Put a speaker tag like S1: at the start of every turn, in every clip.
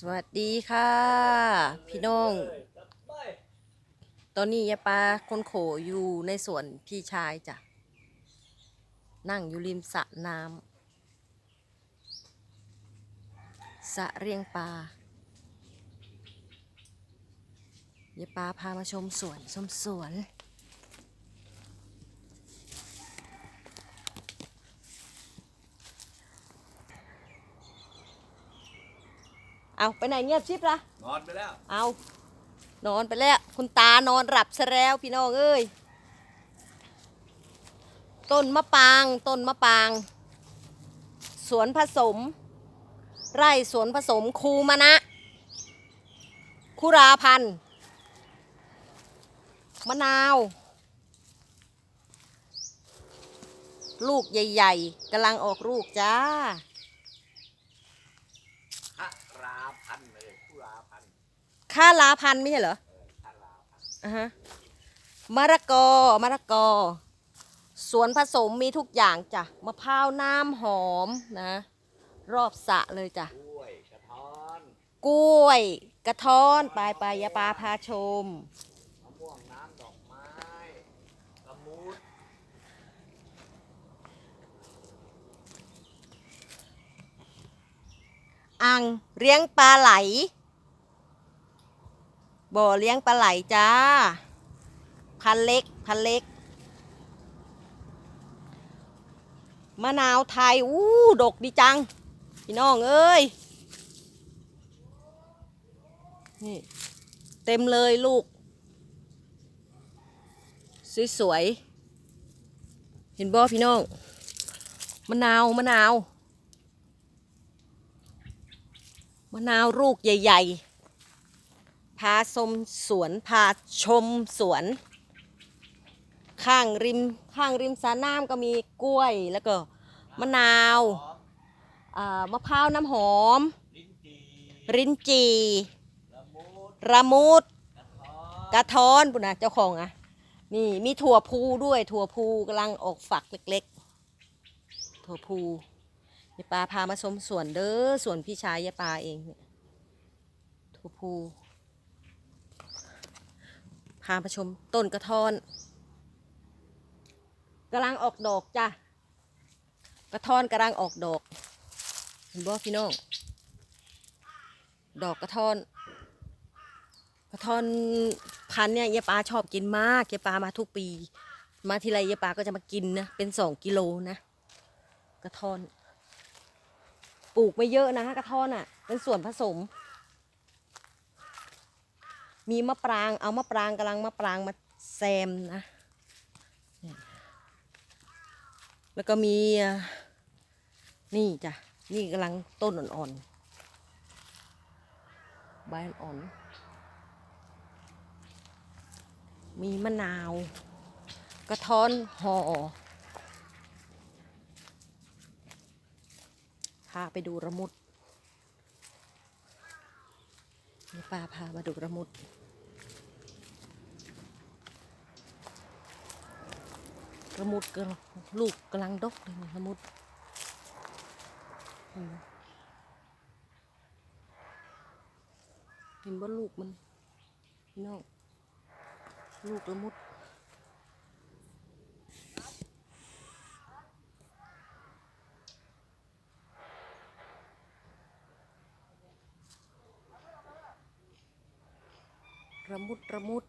S1: สวัสดีค่ะ พี่น้อง ตอนนี้ยายปลาคนโขอยู่ในสวนพี่ชายจ้ะ นั่งอยู่ริมสระน้ำสระเรียงปลายายปลาพามาชมสวนชมสวน เอาไปไหนเงียบชิบละ
S2: นอนไปแล้ว
S1: เอานอนไปแล้ว คุณตานอนหลับซะแล้วพี่น้องเอ้ยต้นมะปางต้นมะปาง สวนผสม ไร่สวนผสมคูมะนะ คุราพันธ์มะนาว ลูกใหญ่ ๆกำลังออกลูกจ้า
S2: พระราพันธ์เลยผู้ราพันธ์
S1: ค่าลาพันไม่ใช่เหรออ่าฮะมะละกอมะละกอ สวนผสมมีทุกอย่างจ้ะมะพร้าวน้ำหอมนะ รอบสระเลยจ้ะ
S2: กล้วยกระท้อน
S1: กล้วย กระท้อนปลายปลายาปลาพาชม
S2: มะม่วงน้ำดอกไม้ละมุด
S1: อ่างเลี้ยงปลาไหล บ่อเลี้ยงปลาไหลจ้า พันเล็ก พันเล็ก มะนาวไทย อู้ ดกดีจัง พี่น้องเอ้ย นี่เต็มเลยลูก สวยๆ เห็นบ่พี่น้อง มะนาว มะนาว มะนาวลูกใหญ่ ๆ พาชมสวนพาชมสวน ข้างริมข้างริมสระน้ำก็มีกล้วยแล้วก็มะนาว
S2: อม
S1: อ่ามะพร้าวน้ำหอม
S2: ลิ้นจี
S1: รินจี
S2: ละมุด
S1: ระมุด
S2: กระท้อน
S1: ปุ่นนะเจ้าของอะนี่มีถั่วพูด้วยถั่วพูกำลังออกฝักเล็กๆ ถั่วพูยายปลาพามาชมสวนเด้อสวนพี่ชายยายปลาเองเนี่ยถั่วพู พามาชมต้นกระท้อนกำลังออกดอกจ้ะกระท้อนกำลังออกดอกเห็นบ่พี่น้องดอกกระท้อน กระท่อนพันเนี่ยยายปาชอบกินมากยายปามาทุกปี มาทีไรยายปาก็จะมากินนะเป็นสองกิโลนะกระท่อน ปลูกไม่เยอะนะกระท่อนอะ เป็นส่วนผสม มีมะปราง เอามะปรางกำลังมะปรางมาแซมนะ แล้วก็มี นี่จ้ะ นี่กำลังต้นอ่อนๆ ใบอ่อน มีมะนาว กระท้อนห่อพาไปดูระมุดนี่ป้าพามาดูระมุด ระมุดก็ลูกกำลังดกเลยระมุดเห็นไหมเห็นว่าลูกมันน้องลูกละมุดระมุดระมุด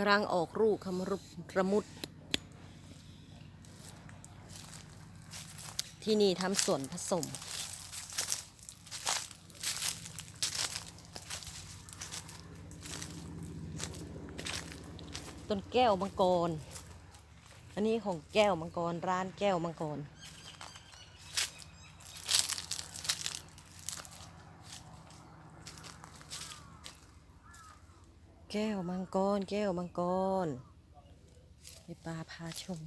S1: กำลังออกลูกคำรุระมุด ที่นี่ทำส่วนผสม ต้นแก้วมังกร อันนี้ของแก้วมังกร ร้านแก้วมังกร แก้วมังกร แก้วมังกรไปปลาพาชม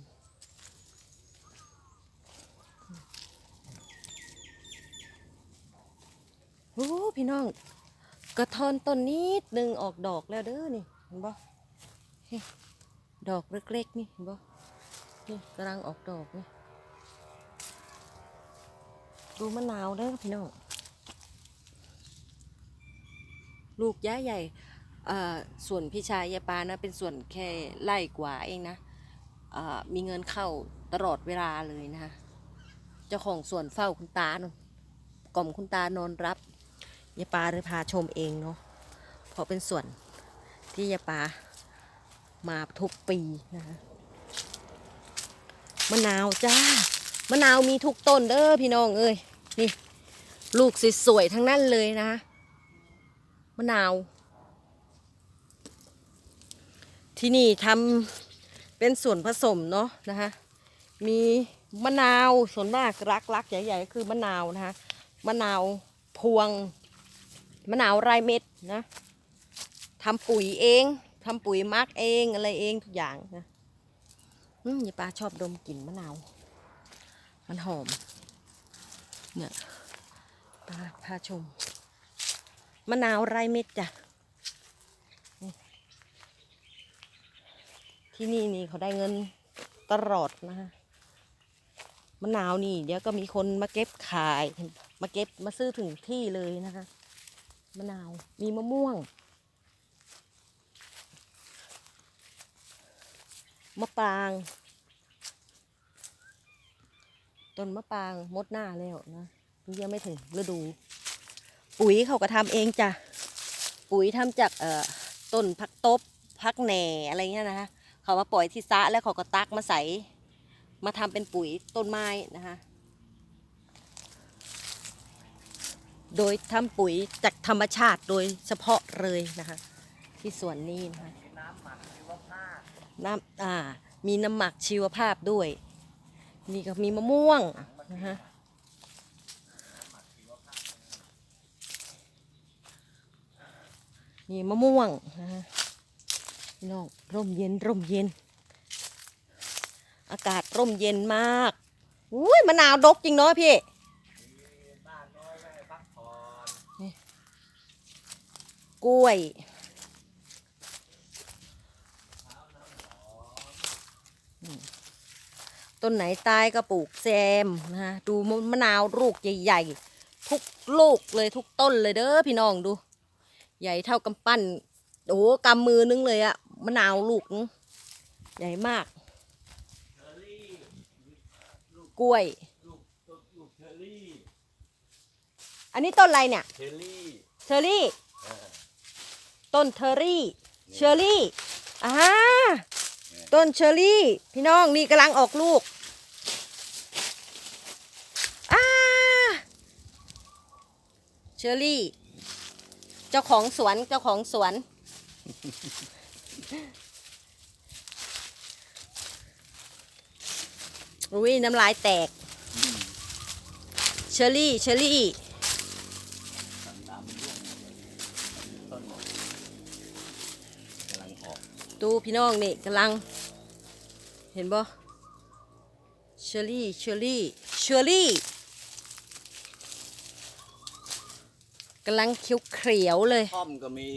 S1: โอ้พี่น้อง กระทอนต้นนิดหนึ่งออกดอกแล้วเด้อนี่เห็นบ่ดอกเล็กๆนี่เห็นบ่นี่กำลังออกดอกนี่ดูมะนาวเด้อพี่น้อง ลูกย้ายใหญ่ ส่วนพี่ชายยายปานะเป็นส่วนแค่ไล่กว่าเองนะมีเงินเข้าตลอดเวลาเลยนะคะเจ้าของสวนเฝ้าคุณตาเนอะกล่อมคุณตานอนรับยายปาเลยพาชมเองเนาะเพราะเป็นส่วนที่ยายปามาทุกปีนะคะมะนาวจ้ามะนาวมีทุกต้นเด้อพี่น้องเอ้ยนี่ ลูกสวยๆทั้งนั้นเลยนะมะนาว ที่นี่ทำเป็นส่วนผสมเนาะนะคะ มีมะนาวส่วนมากรักรักใหญ่ๆก็คือมะนาวนะคะมะนาวพวงมะนาวไรเม็ดนะทำปุ๋ยเองทำปุ๋ยมักเองอะไรเองทุกอย่างนะอืมยายปลาชอบดมกลิ่นมะนาว มันหอม เนี่ยปลาพาชม มะนาวไรเม็ดจ้ะ ที่นี่นี่เขาได้เงินตลอดนะฮะมะนาวนี่ เดี๋ยวก็มีคนมาเก็บขาย มาเก็บมาซื้อถึงที่เลยนะคะมะนาวมีมะม่วง มะปราง ต้นมะปรางมดหน้าแล้วนะยังไม่ถึงฤดู ปุ๋ยเขาก็ทำเองจ้ะ ปุ๋ยทำจากเอ่อต้นพักตบพักแหน่อะไรเงี้ยนะคะ เขามาปล่อยที่ซะแล้วเขาก็ตักมาใส่มาทำเป็นปุ๋ยต้นไม้นะคะ โดยทำปุ๋ยจากธรรมชาติโดยเฉพาะเลยนะคะ ที่สวนนี้นะคะ
S2: น้ำหมักชีวภาพ
S1: น้ำอ่า มีน้ำหมักชีวภาพด้วย นี่ก็มีมะม่วงนะฮะนี่มะม่วงนะฮะ พี่น้องร่มเย็นร่มเย็น อากาศร่มเย็นมากอุ้ยมะนาวดกจริงเนาะพี่
S2: นี่ก
S1: ล้วย ต้นไหนตายก็ปลูกแซมนะฮะดูมะนาวลูกใหญ่ๆ ทุกลูกเลยทุกต้นเลยเด้อพี่น้องดู ใหญ่เท่ากำปั้น โอ้กำมือนึงเลยอะ มะนาวลูกนึงใหญ่มาก
S2: เชอรี่
S1: กล้วย
S2: ลูกต้นลูกเชอรี่
S1: อันนี้ต้นอะไรเนี่ย
S2: เชอรี่
S1: เชอรี่
S2: เออ
S1: ต้นเทอรี่ เชอรี่อ่าต้นเชอรี่ พี่น้องนี่กำลังออกลูกอ่าเชอรี่ เจ้าของสวนเจ้าของสวน อุ้ยน้ำลายแตก เชอรี่ เชอรี่
S2: ตู
S1: พี่น้องนี่กำลัง เห็นบ่เชอรี่ เชอรี่ เชอรี่กำลังเขียวเขียวเลย
S2: ท่อมก็มี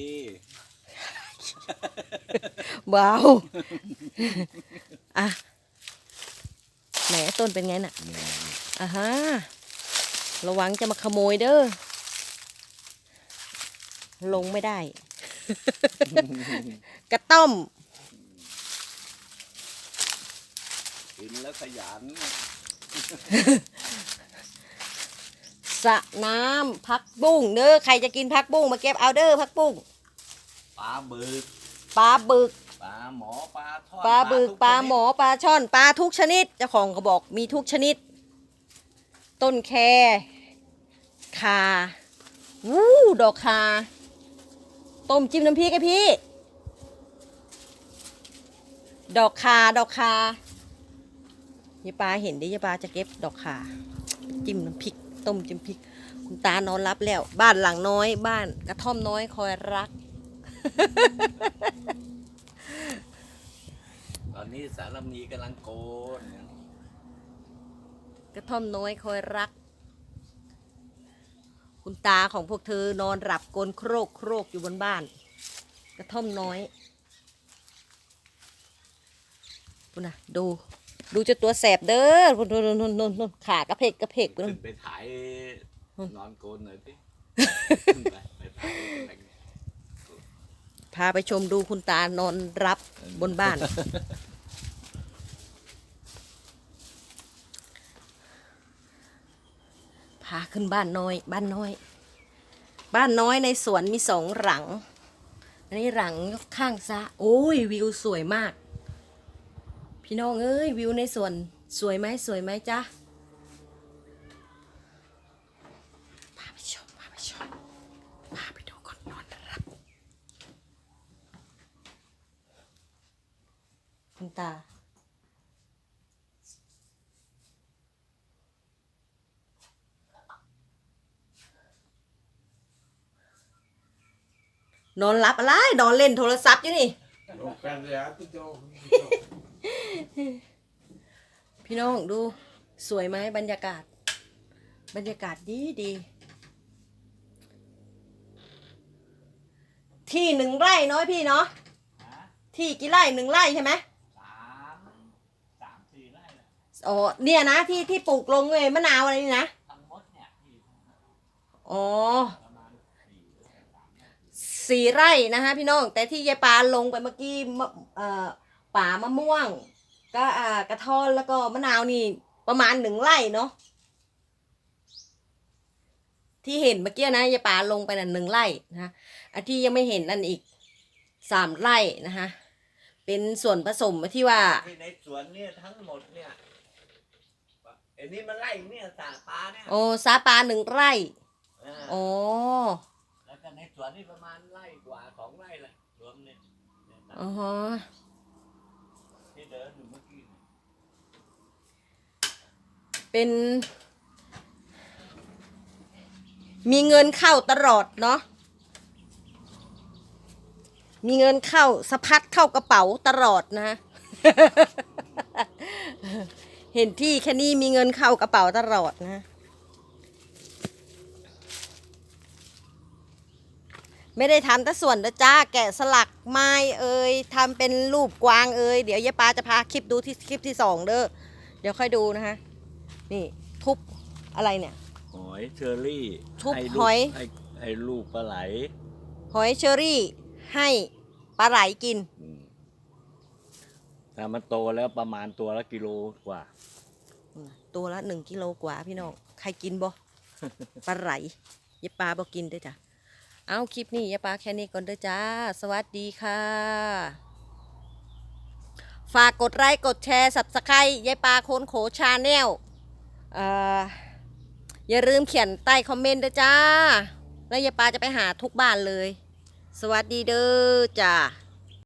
S1: เบาอะไหนต้นเป็นไงน่ะอะฮะระวังจะมาขโมยเด้อลงไม่ได้ กระต้อม
S2: กินแล้วขยัน
S1: สระน้ำพักบุ้งเด้อใครจะกินพักบุ้งมาเก็บเอาเด้อพักบุ้ง
S2: ปลาบึก
S1: ปลาบึก
S2: ปลาหมอปลาทอด
S1: ปลาบึก
S2: ทุ
S1: ปลา
S2: ชนิด
S1: หมอปลาช่อนปลาทุกชนิดเจ้าของเขาบอกมีทุกชนิด ต้นแคคาวู้ดอกคาต้มจิ้มน้ำพริกไอพี่ ดอกคาดอกคายายปลาเห็นดิยายปลาจะเก็บดอกคาจิ้มน้ำพริก ต้มจิ้มพริก คุณตานอนรับแล้ว บ้านหลังน้อยบ้านกระท่อมน้อยคอยรัก
S2: ตอนนี้สารมีกำลังโกน
S1: กระท่อมน้อยคอยรัก คุณตาของพวกเธอนอนหลับกลนโครกโครกอยู่บนบ้าน กระท่อมน้อยดูนะดู ดูจะตัวแสบเด้อนุ่นนุ่นนุ่นนุ่นนุ่นขากระเพกกระเพก
S2: ขึ้
S1: นุ่น
S2: นไปถ่ายนอนโกนหน่อยสิขึ้นไปไปถ่ายอะไรเนี่ย
S1: พาไปชมดูคุณตานอนรับบนบ้าน พาขึ้นบ้านน้อย บ้านน้อย บ้านน้อยในสวนมีสองหลัง อันนี้หลังข้างซะโอ้ยวิวสวยมาก พี่น้องเอ้ยวิวในสวนสวยไหมสวยไหมจ๊ะพาไปชมพาไปชมพาไปดูคนนอนรับ คุณตา นอนรับอะไร นอนเล่นโทรศัพท์อยู่นี่ พี่น้องดูสวยไหมบรรยากาศ บรรยากาศดีดี ที่หนึ่งไร่น้อยพี่เนาะที่กี่ไร่หนึ่งไร่ใช่ไหม
S2: สามสี่ไร่แหละ
S1: อ๋อเนี่ยนะที่ที่ปลูกลงเลยมะนาวอะไรนี่นะ
S2: ทั้งมดเนี่ย
S1: อ๋อ
S2: ประมาณสี่สามไร่
S1: สี่ไร่นะคะพี่น้อง แต่ที่ยายปาลงไปเมื่อกี้มะเอ่อป่ามะม่วง ก็อ่ากระท้อนแล้วก็มะนาวนี่ประมาณหนึ่งไร่เนาะที่เห็นเมื่อกี้นะยายปาลงไปน่ะหนึ่งไร่นะคะอันที่ยังไม่เห็นนั่นอีกสามไร่นะคะเป็นส่วนผสมที่ว่า
S2: ที่ในสวนเนี่ยทั้งหมดเนี่ย อ้นี่มันไร่เนี่ยสาปลาเนี่ย
S1: โอ้ซาปาหนึ่งไร่
S2: อ่า
S1: โอ้
S2: แล้วก็ในสวนนี่ประมาณไร่กว่าสองไร่แหละรวมเนี่ยเนี่ยตาม
S1: อ๋อฮะ
S2: ที่เดินอยู่เมื่อกี้เนี่ย
S1: เป็น มีเงินเข้าตลอดเนาะมีเงินเข้าสะพัดเข้ากระเป๋าตลอดนะ เห็นที่แค่นี้มีเงินเข้ากระเป๋าตลอดนะ ไม่ได้ทำแต่ส่วนนะจ้า แกะสลักไม้เอ่ยทำเป็นรูปกวางเอ่ยเดี๋ยวยายปาจะพาคลิปดูที่คลิปที่สองเด้อ เดี๋ยวค่อยดูนะคะ นี่ทุบอะไรเนี่ย
S2: หอยเชอรี่
S1: ทุบ
S2: ให้
S1: หอย
S2: ให้ให้ลูกปลาไหล
S1: หอยเชอรี่ให้ปลาไหลกิน
S2: อืม ถ้ามันโตแล้วประมาณตัวละกิโลกว่า
S1: ตัวละหนึ่งกิโลกว่าพี่น้อง ใครกินบ่ ปลาไหลยายปลาบ่กินเด้วยจ้ะ เอาคลิปนี้ยายปลาแค่นี้ก่อนเด้อจ้า สวัสดีค่ะ ฝากกดไลค์กดแชร์สับสไครยายปลาโคนโขชาแนลเอ่ออย่าลืมเขียนใต้คอมเมนต์ด้วยจ้า แล้วยายปลาจะไปหาทุกบ้านเลย สวัสดีเด้อจ้า